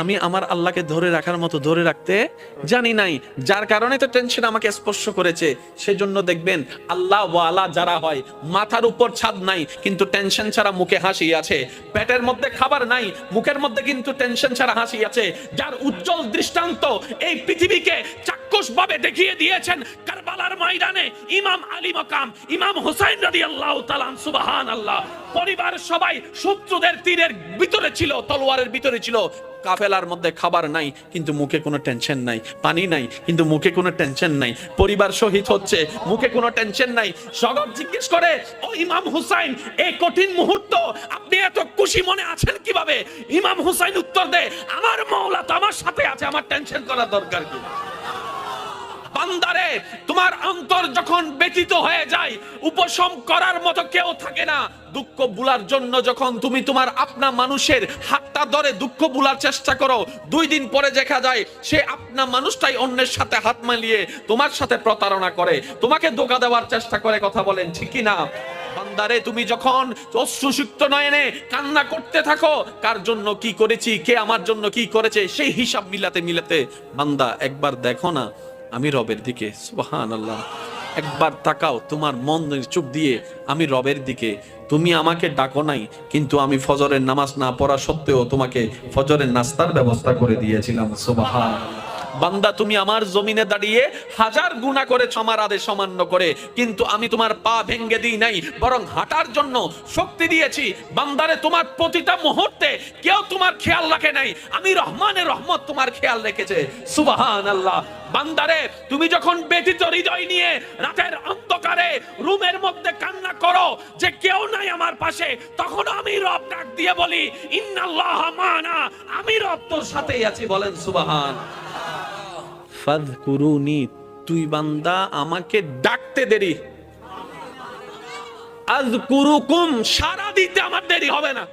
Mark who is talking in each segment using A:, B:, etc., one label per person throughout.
A: আমি আমার আল্লাহকে ধরে রাখার মতো ধরে রাখতে জানি নাই। যার কারণে তো টেনশন আমাকে স্পর্শ করেছে। সেজন্য দেখবেন, আল্লাহ ওয়ালা যারা হয়, মাথার উপর ছাদ নাই, কিন্তু টেনশন ছাড়া মুখে হাসি আছে। পেটের মধ্যে খাবার নাই, মুখের মধ্যে কিন্তু টেনশন ছাড়া হাসি আছে। যার উজ্জ্বল দৃষ্টান্ত এই পৃথিবীকে চাক্ষুষ ভাবে দেখিয়ে দিয়েছেন কারবালার ময়দানে ইমাম আলী মকাম, ইমাম হোসাইন রাদি আল্লাহ তালান সুবাহান আল্লাহ পরিবার সবাই শত্রুদের তীরের ভিতরে ছিল, তলোয়ারের ভিতরে ছিল। কাফেলার মধ্যে খাবার নাই, কিন্তু মুখে কোনো টেনশন নাই, পানি নাই, কিন্তু মুখে কোনো টেনশন নাই। পরিবার শহীদ হচ্ছে, মুখে কোনো টেনশন নাই। সগব জিজ্ঞেস করে, ও ইমাম হুসাইন এই কঠিন মুহূর্ত, আপনি এত খুশি মনে আছেন কীভাবে? ইমাম হুসাইন উত্তর দেয়, আমার মওলা তো আমার সাথে আছে, আমার টেনশন করা দরকার কি? বান্দারে, তোমার অন্তর যখন ব্যতীত হয়ে যায়, উপশম করার মতো কেউ থাকে না। দুঃখ বুলার জন্য যখন তুমি তোমার আপনা মানুষের হাতটা ধরে দুঃখ বুলার চেষ্টা করো, দুই দিন পরে দেখা যায়, সে আপনা মানুষটাই অন্যের সাথে হাত মালিয়ে তোমার সাথে প্রতারণা করে। তোমাকে ধোকা দেওয়ার চেষ্টা করে কথা বলেন, ঠিকই না? বান্দারে, তুমি যখন অশ্রুসিক্ত নয়নে কান্না করতে থাকো, কার জন্য কি করেছি, কে আমার জন্য কি করেছে, সেই হিসাব মিলাতে মিলাতে বান্দা একবার দেখো না আমি রবের দিকে সুবাহান আল্লাহ একবার তাকাও, তোমার মন চুপ দিয়ে, আমি রবের দিকে। তুমি আমাকে ডাকো নাই, কিন্তু আমি ফজরের নামাজ না পড়া সত্ত্বেও তোমাকে ফজরের নাস্তার ব্যবস্থা করে দিয়েছিলাম সুবহান বান্দা, তুমি আমার জমিনে দাঁড়িয়ে হাজার গুণা করেছ আমার আদেশ অমান্য করে, কিন্তু আমি তোমার পা ভেঙ্গে দিই নাই, বরং হাঁটার জন্য শক্তি দিয়েছি। বান্দারে, তোমার প্রতিটা মুহূর্তে কেউ তোমার খেয়াল রাখে নাই। আমি রহমানের রহমত তোমার খেয়াল রেখেছে। সুবাহান আল্লাহ বান্দারে, তুমি যখন ব্যথিত হৃদয় নিয়ে রাতের অন্ধকারে রুমের মধ্যে কান্না করো যে কেউ নাই আমার পাশে, তখন আমি রব ডাক দিয়ে বলি, ইন্নাল্লাহ মানা, আমি রব তোর সাথেই আছি। বলেন সুবাহান। তুই বান্দা আমাকে ডাকতে দেরি। আযকুরুকুম সারা দিতে আমার দেরি হবে না।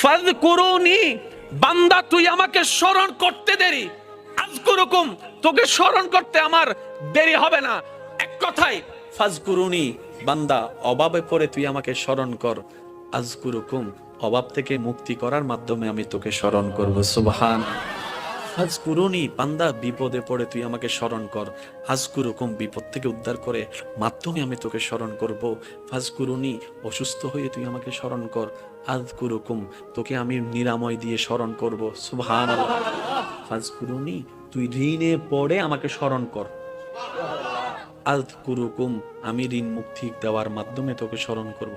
A: ফাদকুরুনি, বান্দা, তুই আমাকে স্মরণ করতে দেরি। আযকুরুকুম, তোকে স্মরণ করতে আমার দেরি হবে না। এক কথায় ফাজ কুরুনি বান্দা অভাবে পড়ে তুই আমাকে স্মরণ কর। আজকুরুকুম অভাব থেকে মুক্তি করার মাধ্যমে আমি তোকে স্মরণ করব। সুবহান হাজকুরুনি, পান্দা, বিপদে পড়ে তুই আমাকে স্মরণ কর। হাজকুরুকুম, বিপদ থেকে উদ্ধার করে মাধ্যমে আমি তোকে স্মরণ করব। ফাজকুরুনি অসুস্থ হয়ে তুই আমাকে স্মরণ কর। আজকুরুকুম তোকে আমি নিরাময় দিয়ে স্মরণ করব। সুবহান ফাজকুরুনি তুই ঋণে পড়ে আমাকে স্মরণ কর। আজকুরুকুম আমি ঋণ মুক্তি দেওয়ার মাধ্যমে তোকে স্মরণ করব।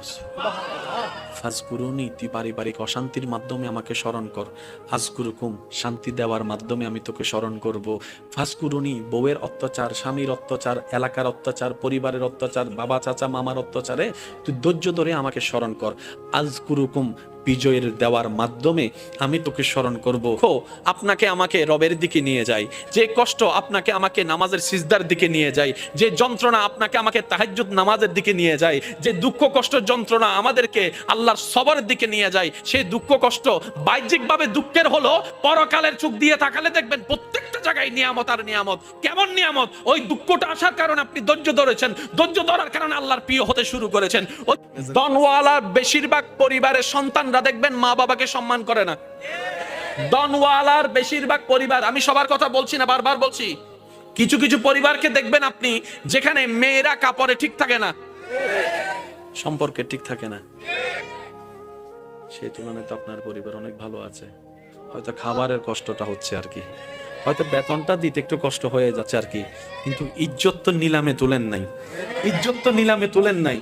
A: ফাজকুরুনি তুই পারিবারিক অশান্তির মাধ্যমে আমাকে স্মরণ কর। ফাজকুরুকুম শান্তি দেওয়ার মাধ্যমে আমি তোকে স্মরণ করব। ফাজকুরুনি বউয়ের অত্যাচার, স্বামীর অত্যাচার, এলাকার অত্যাচার, পরিবারের অত্যাচার, বাবা, চাচা, মামার অত্যাচারে তুই ধৈর্য ধরে আমাকে স্মরণ কর। আজকুরুকুম বিজয়ের দেওয়ার মাধ্যমে আমি তোকে স্মরণ করব। খো আপনাকে আমাকে রবের দিকে নিয়ে যাই। যে কষ্ট আপনাকে আমাকে নামাজের সিজদার দিকে নিয়ে যায় যে যন্ত্রণা আপনাকে আমাকে তাহাজ্জুদ নামাজের দিকে নিয়ে যায় যে দুঃখ কষ্ট যন্ত্রণা আমাদেরকে আল্লাহর সবরের দিকে নিয়ে যায় সেই দুঃখ কষ্ট বাহ্যিকভাবে দুঃখের হলো, পরকালের চোখ দিয়ে তাকালে দেখবেন প্রত্যেকটা জায়গায় নিয়ামত আর নিয়ামত। কেমন নিয়ামত? ওই দুঃখটা আসার কারণে আপনি ধৈর্য ধরেছেন। ধৈর্য ধরার কারণে আল্লাহর প্রিয় হতে শুরু করেছেন। ওই দনওয়ালার বেশিরভাগ পরিবারের সন্তানরা দেখবেন মা বাবাকে সম্মান করে না। দনওয়ালার বেশিরভাগ পরিবার, আমি সবার কথা বলছি না, বারবার বলছি, কিছু কিছু পরিবারকে দেখবেন আপনি যেখানে মেয়েরা কাপড়ে ঠিক থাকে না। সম্পর্কে ঠিক থাকে না। সেই তুলনায় তো আপনার পরিবার অনেক ভালো আছে। হয়তো খাবারের কষ্টটা হচ্ছে আর কি। হয়তো বেতনটা দিতে একটু কষ্ট হয়ে যাচ্ছে আর কি। কিন্তু ইজ্জত তো নিলামে তুলেন নাই। ইজ্জত তো নিলামে তুলেন নাই।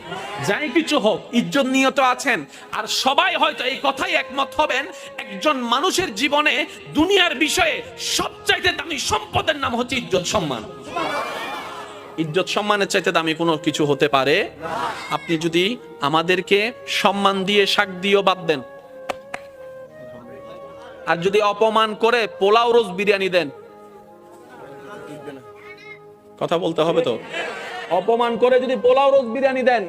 A: যাই কিছু হোক, ইজ্জত নিয়ে তো আছেন। আর সবাই হয়তো এই কথাই একমত হবেন, একজন মানুষের জীবনে দুনিয়ার বিষয়ে সবচাইতে দামি সম্পদের নাম হচ্ছে ইজ্জত সম্মান। ইজ্জত সম্মানের চাইতে দামি কোনো কিছু হতে পারে? আপনি যদি আমাদেরকে সম্মান দিয়ে শাক দিয়েও বাদ দেন আর যদি অপমান করে পোলাও রোজ বিরিয়ানি দেন। কথা বলতে হবে তো? অপমান করে যদি পোলাও রোজ বিরিয়ানি দেন,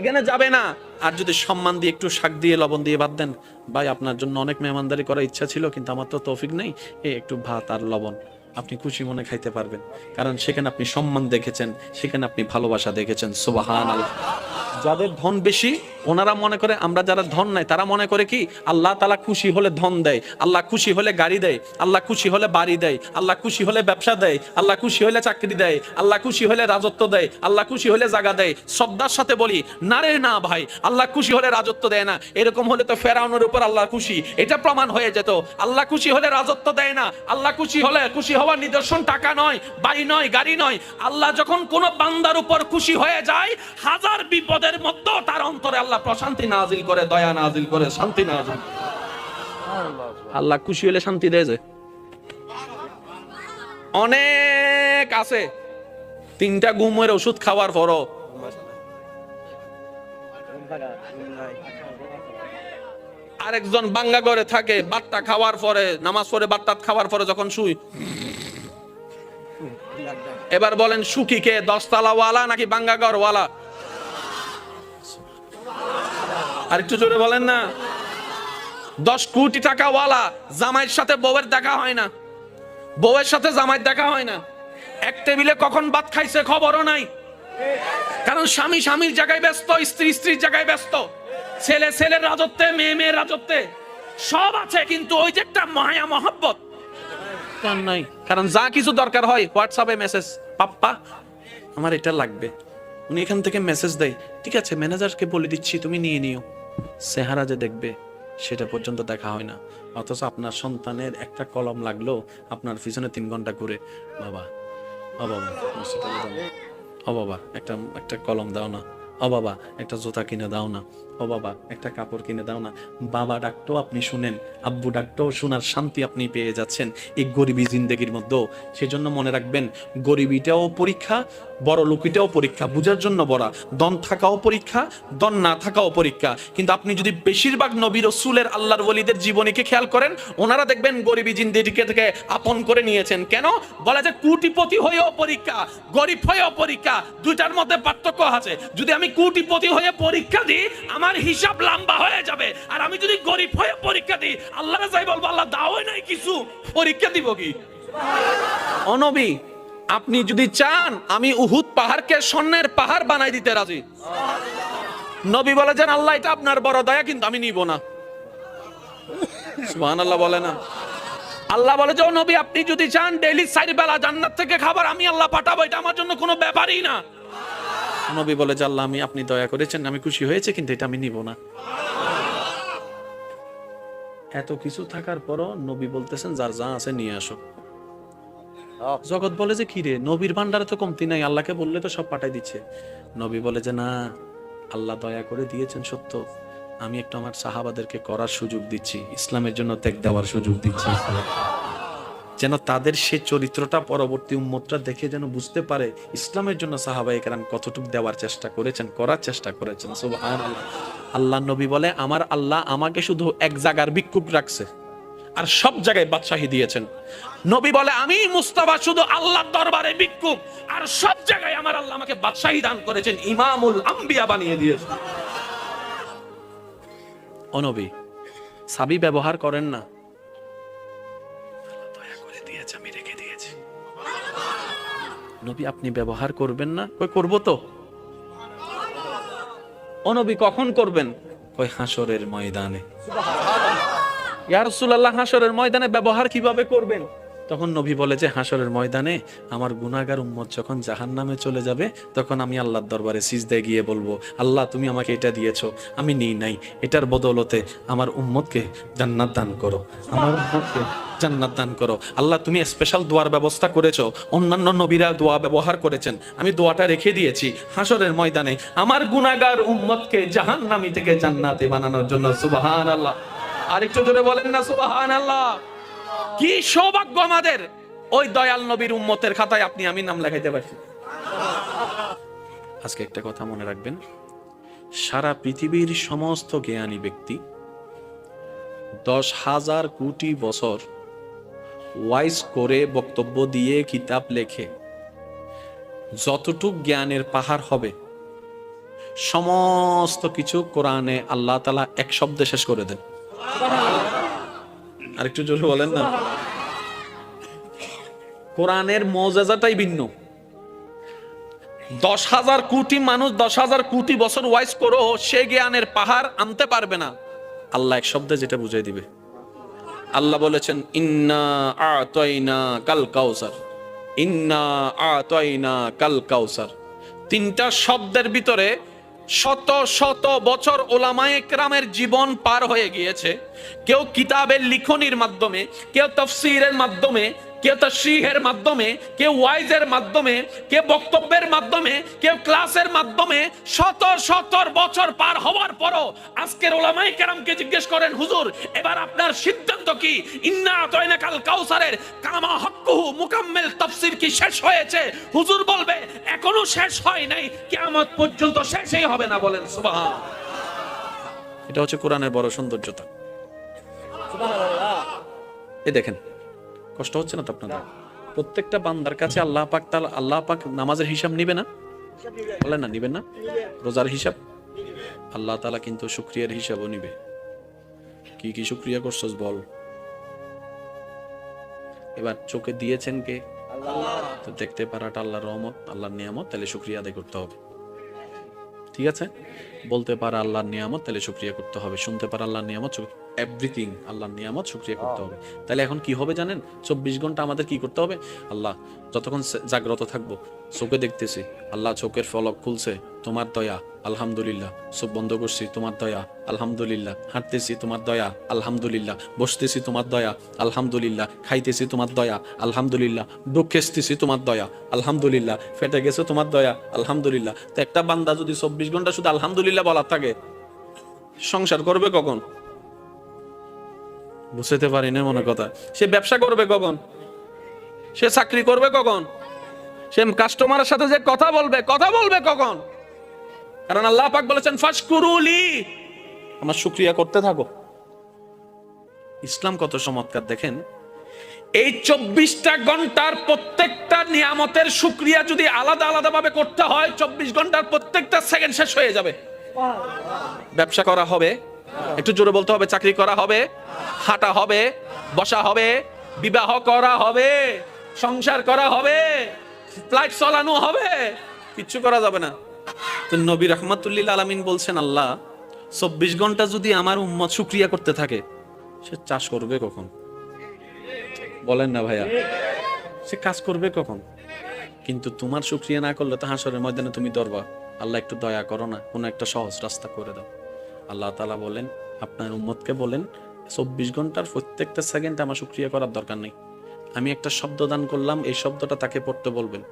A: এখানে যাবে না। আর যদি সম্মান দিয়ে একটু শাক দিয়ে, লবণ দিয়ে বাদ দেন, ভাই, আপনার জন্য অনেক মেহমানদারি করার ইচ্ছা ছিল, কিন্তু আমার তো তৌফিক নেই এই একটু ভাত আর লবণ। আপনি খুশি মনে খাইতে পারবেন, কারণ সেখানে আপনি সম্মান দেখেছেন, সেখানে আপনি ভালোবাসা দেখেছেন সুবাহান আল্লাহ যাদের ধন বেশি ওনারা মনে করে আমরা যারা ধন নাই তারা মনে করে কি আল্লাহ তালা খুশি হলে ধন দেয় আল্লাহ খুশি হলে গাড়ি দেয় আল্লাহ খুশি হলে বাড়ি দেয় আল্লাহ খুশি হলে ব্যবসা দেয় আল্লাহ খুশি হলে চাকরি দেয় আল্লাহ খুশি হলে রাজত্ব দেয় আল্লাহ খুশি হলে জায়গা দেয় শ্রদ্ধার সাথে বলি না রে না ভাই আল্লাহ খুশি হলে রাজত্ব দেয় না এরকম হলে তো ফেরাউনের উপর আল্লাহ খুশি এটা প্রমাণ হয়ে যেত আল্লাহ খুশি হলে রাজত্ব দেয় না আল্লাহ খুশি হলে খুশি হওয়ার নিদর্শন টাকা নয় বাড়ি নয় গাড়ি নয় আল্লাহ যখন কোন বান্দার উপর খুশি হয়ে যায় হাজার বিপদের মধ্যেও তার অন্তরে আল্লাহ প্রশান্তি নাজিল করে, দয়া নাজিল করে, শান্তি নাজিল আল্লাহ খুশি হলে শান্তি দেয় যে। অনেক আছে। তিনটা ঘুমের ওষুধ খাওয়ার পরও। আরেকজন বাঙ্গা ঘরে থাকে, বাট্টা খাওয়ার পরে, নামাজ পড়ে বাট্টাত খাওয়ার পরে যখন শুই। এবার বলেন, সুখী কে? দশতলা ওয়ালা নাকি বাঙ্গা ঘর ওয়ালা আর একটু জোরে বলেন না। দশ কোটি টাকা ওয়ালা জামাইয়ের সাথে বউয়ের দেখা হয় না। বউয়ের সাথে জামাইয়ের দেখা হয় না। এক টেবিলে কখন ভাত খাইছে খবরও নাই। কারণ স্বামী স্বামীর জায়গায় ব্যস্ত, স্ত্রী স্ত্রীর জায়গায় ব্যস্ত। ছেলে ছেলের রাজত্বে, মেয়ে মেয়ের রাজত্বে। সব আছে, কিন্তু ওই যে একটা মায়া, মহব্বত। নাই। কারণ যা কিছু দরকার হয় হোয়াটসঅ্যাপে মেসেজ পাপ্পা, আমার এটা লাগবে। উনি এখান থেকে মেসেজ দেয়, ঠিক আছে ম্যানেজারকে বলে দিচ্ছি, তুমি নিয়ে নিও। চেহারা যে দেখবে, সেটা পর্যন্ত দেখা হয় না। অথচ আপনার সন্তানের একটা কলম লাগল আপনার পিছনে তিন ঘণ্টা ঘুরে। বাবা অবাবা বাবা হসপিটালে দাও না। ও বাবা, একটা একটা কলম দাও না। অবাবা একটা জুতা কিনে দাও না। ও বাবা, একটা কাপড় কিনে দাও না। বাবা ডাকটাও আপনি শুনেন। আব্বু ডাকটাও শোনার শান্তি আপনি পেয়ে যাচ্ছেন এই গরিবী জিন্দগির মধ্যেও। সেজন্য মনে রাখবেন, গরিবিটাও পরীক্ষা, বড় লোকিটাও পরীক্ষা, বুঝার জন্য বড়া। দন থাকাও পরীক্ষা দন না থাকাও পরীক্ষা। কিন্তু আপনি যদি বেশিরভাগ নবী রসুলের আল্লাহর ওলিদের জীবনীকে খেয়াল করেন? ওনারা দেখবেন গরিবী জিন্দিগিকে থেকে আপন করে নিয়েছেন। কেন? বলা যায় কুটিপতি হয়েও পরীক্ষা, গরিব হয়েও পরীক্ষা। দুইটার মধ্যে পার্থক্য আছে। যদি আমি কুটিপতি হয়ে পরীক্ষা দিই, আমার হিসাব লম্বা হয়ে যাবে। আর আমি যদি গরিব হয়ে পরীক্ষা দিই, আল্লাহ যাই বলব, আল্লাহ দাও নাই কিছু। পরীক্ষা দিব কি? অনবী, আপনি যদি চান, আমি উহুদ পাহাড়কে স্বর্ণের পাহাড় বানাই দিতে রাজি। নবী বলে যেন আল্লাহ, এটা আপনার বড় দয়া, কিন্তু আমি নিব না। সুবহান আল্লাহ বলে না। আল্লাহ বলে যে নবী, আপনি যদি চান, ডেইলি চার বেলা জান্নাত থেকে খাবার আমি আল্লাহ পাঠাবো, এটা আমার জন্য কোনো ব্যাপারই না। নবী বলে, যে আল্লাহ, আমি, আপনি দয়া করেছেন, আমি খুশি হয়েছে, কিন্তু এটা আমি নিব না। এত কিছু থাকার পরও নবী বলতেছেন, যার যা আছে নিয়ে আসো। জগৎ বলে যে কিরে নবীর ভান্ডারে তো কমতি নাই, আল্লাহকে বললে তো সব পাঠাই দিচ্ছে। নবী বলে যে, না, আল্লাহ দয়া করে দিয়েছেন, সত্য। আমি একটু আমার সাহাবাদেরকে করার সুযোগ দিচ্ছি, ইসলামের জন্য ত্যাগ দেওয়ার সুযোগ দিচ্ছি। যেন তাদের সে চরিত্রটা পরবর্তী উম্মতরা দেখে যেন বুঝতে পারে ইসলামের জন্য সাহাবাই কেরাম কতটুকু দেওয়ার চেষ্টা করেছেন, করার চেষ্টা করেছেন। সুবহানাল্লাহ। আল্লাহ নবী বলে, আমার আল্লাহ আমাকে শুধু এক জায়গার ভিক্ষুক রাখছে আর সব জায়গায় বাদশাহী দিয়েছেন। নবী বলে, আমি মুস্তাফা শুধু আল্লাহর দরবারে ভিক্ষুক আর সব জায়গায় আমার আল্লাহ আমাকে বাদশাহী দান করেছেন, ইমামুল আম্বিয়া বানিয়ে দিয়েছেন। অনবী সাবি ব্যবহার করেন না। নবী আপনি ব্যবহার করবেন না? কই করব তো। অনবী নবী কখন করবেন? কই হাসরের ময়দানে। ইয়ারসুল্লাহ হাসরের ময়দানে ব্যবহার কীভাবে করবেন? তখন নবী বলে যে হাসরের ময়দানে আমার গুনাগার উম্মত যখন জাহান নামে চলে যাবে, তখন আমি আল্লাহর দরবারে সিজদায় গিয়ে বলব, আল্লাহ, তুমি আমাকে এটা দিয়েছ, আমি নিই নাই। এটার বদৌলতে আমার উম্মতকে জান্নাত দান করো। আমার উম্মতকে জান্নাত দান করো। আল্লাহ, তুমি স্পেশাল দোয়ার ব্যবস্থা করেছ। অন্যান্য নবীরা দোয়া ব্যবহার করেছেন। আমি দোয়াটা রেখে দিয়েছি হাসরের ময়দানে আমার গুনাগার উম্মতকে জাহান্নামি থেকে জান্নাতে বানানোর জন্য। সুবাহান আল্লাহ আরেকটু জোরে বলেন না সুবাহান আল্লাহ কি সৌভাগ্য আমাদের। ওই দয়াল নবীর উম্মতের খাতায় আপনি আমি নাম লেখাইতে পারছি আজকে একটা কথা মনে রাখবেন। সারা পৃথিবীর সমস্ত জ্ঞানী ব্যক্তি দশ হাজার কোটি বছর ওয়াইজ করে বক্তব্য দিয়ে কিতাব লেখে। যতটুক জ্ঞানের পাহাড় হবে, সমস্ত কিছু কোরআনে আল্লাহ তালা এক শব্দে শেষ করে দেন। আরেকটু জোরে বলেন না। কোরআনের মজাজাটাই ভিন্ন। দশ হাজার কোটি মানুষ, দশ হাজার কোটি বছর ওয়াইজ করো, সে জ্ঞানের পাহাড় আনতে পারবে না। আল্লাহ এক শব্দে যেটা বুঝাই দিবে। আল্লাহ বলেছেন, ইন্না আতয়না কাল কাউসার। ইন্না আতয়না কাল কাউসার। তিনটা শব্দের ভিতরে শত শত বছর ওলামায়ে ক্রামের জীবন পার হয়ে গিয়েছে। কেউ কিতাবের লিখনির মাধ্যমে, কেউ তফসিরের মাধ্যমে কেউ তশরিহের মাধ্যমে কেউ ওয়াইজের মাধ্যমে কেউ বক্তব্যের মাধ্যমে কেউ ক্লাসের মাধ্যমে শত শত বছর পার হওয়ার পরও আজকের ওলামাই কেরামকে জিজ্ঞেস করেন হুজুর এবার আপনার সিদ্ধান্ত কি? ইন্না তয়না কাল কাউসারের কামা হক্কুহু মুকাম্মেল তাফসীর কি শেষ হয়েছে? হুজুর বলবে এখনও শেষ হয় নাই কিয়ামত পর্যন্ত শেষই হবে না বলেন সুবহান। এটা হচ্ছে কোরআনের বড় সৌন্দর্যতা। এ দেখেন কষ্ট হচ্ছে না তো আপনাদের? প্রত্যেকটা বান্দার কাছে আল্লাহ পাক তাআলা আল্লাহ পাক নামাজের হিসাব নিবে না? বলেন না নিবেন না? রোজার হিসাব? আল্লাহ তালা কিন্তু শুকরিয়ার হিসাবও নিবে। কি কি শুকরিয়া করছস বল? এবার চোখে দিয়েছেন কে? তো দেখতে পারাটা আল্লাহর রহমত, আল্লাহর নিয়ামত, তাহলে শুকরিয়া আদায় করতে হবে। ঠিক আছে? বলতে পারা আল্লাহর নিয়ামত, তাহলে শুক্রিয়া করতে হবে। শুনতে পারা আল্লাহর নিয়ামত এভরিথিং আল্লাহর নিয়ামত শুক্রিয়া করতে হবে। তাহলে এখন কি হবে জানেন? চব্বিশ ঘণ্টা আমাদের কি করতে হবে? আল্লাহ যতক্ষণ জাগ্রত থাকব চোখে দেখতেছি আল্লাহ চোখের ফলক খুলছে তোমার দয়া আলহামদুলিল্লাহ। চোখ বন্ধ করছি তোমার দয়া আলহামদুলিল্লাহ। হাঁটতেছি তোমার দয়া আলহামদুলিল্লাহ। বসতেছি তোমার দয়া আলহামদুলিল্লাহ। খাইতেছি তোমার দয়া আলহামদুলিল্লাহ। দুঃখেসতেছি তোমার দয়া আলহামদুলিল্লাহ। ফেটে গেছে তোমার দয়া আলহামদুলিল্লাহ। তো একটা বান্দা যদি চব্বিশ ঘণ্টা শুধু আলহামদুলিল্লাহ বলার থাকে সংসার করবে কখন? বুঝতে পারি না মনে কথা সে ব্যবসা করবে কখন? সে চাকরি করবে কখন? সে কাস্টমারের সাথে যে কথা বলবে কথা বলবে কখন? কারণ আল্লাহ পাক বলেছেন ফাশকুরুলি। আমার শুকরিয়া করতে থাকো। ইসলাম কত চমৎকার দেখেন। এই চব্বিশটা ঘণ্টার প্রত্যেকটা নিয়ামতের শুক্রিয়া যদি আলাদা আলাদা ভাবে করতে হয় চব্বিশ ঘণ্টার প্রত্যেকটা সেকেন্ড শেষ হয়ে যাবে। ব্যবসা করা হবে একটু জোরে বলতে হবে, চাকরি করা হবে, হাঁটা হবে, বসা হবে, বিবাহ করা হবে, সংসার করা হবে, ফ্লাইট চালানো হবে, কিচ্ছু করা যাবে না। তো নবী রহমাতুল্লিল আলমিন বলছেন, আল্লাহ, চব্বিশ ঘণ্টা যদি আমার উম্মত শুক্রিয়া করতে থাকে, সে চাষ করবে কখন? বলেন না ভাইয়া। সে কাজ করবে কখন? কিন্তু তোমার শুক্রিয়া না করলে তো হাসরের ময়দানে তুমি দরবা আল্লাহ একটু দয়া করো না, কোনো একটা সহজ রাস্তা করে দাও। আল্লাহ তালা বলেন, আপনার উম্মতকে বলেন, চব্বিশ ঘণ্টার প্রত্যেকটা সেকেন্ড আমার শুক্রিয়া করার দরকার নেই। আমি একটা শব্দ দান করলাম, এই শব্দটা তাকে পড়তে বলবেন।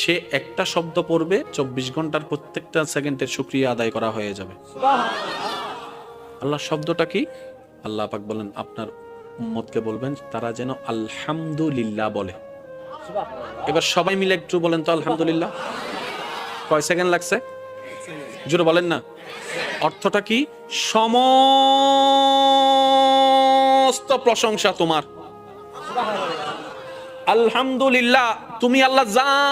A: সে একটা শব্দ পড়বে, চব্বিশ ঘণ্টার প্রত্যেকটা সেকেন্ডের শুক্রিয়া আদায় করা হয়ে যাবে। আল্লাহ শব্দটা কি? আল্লাহ পাক বলেন, আপনার উম্মতকে বলবেন, তারা যেন আলহামদুলিল্লাহ বলে। এবার সবাই মিলে একটু বলেন তো আলহামদুলিল্লাহ। কয় সেকেন্ড লাগছে? জোরে বলেন না। অর্থটা কি? সমস্ত প্রশংসা তোমার। আলহামদুলিল্লাহ তুমি আল্লাহ যা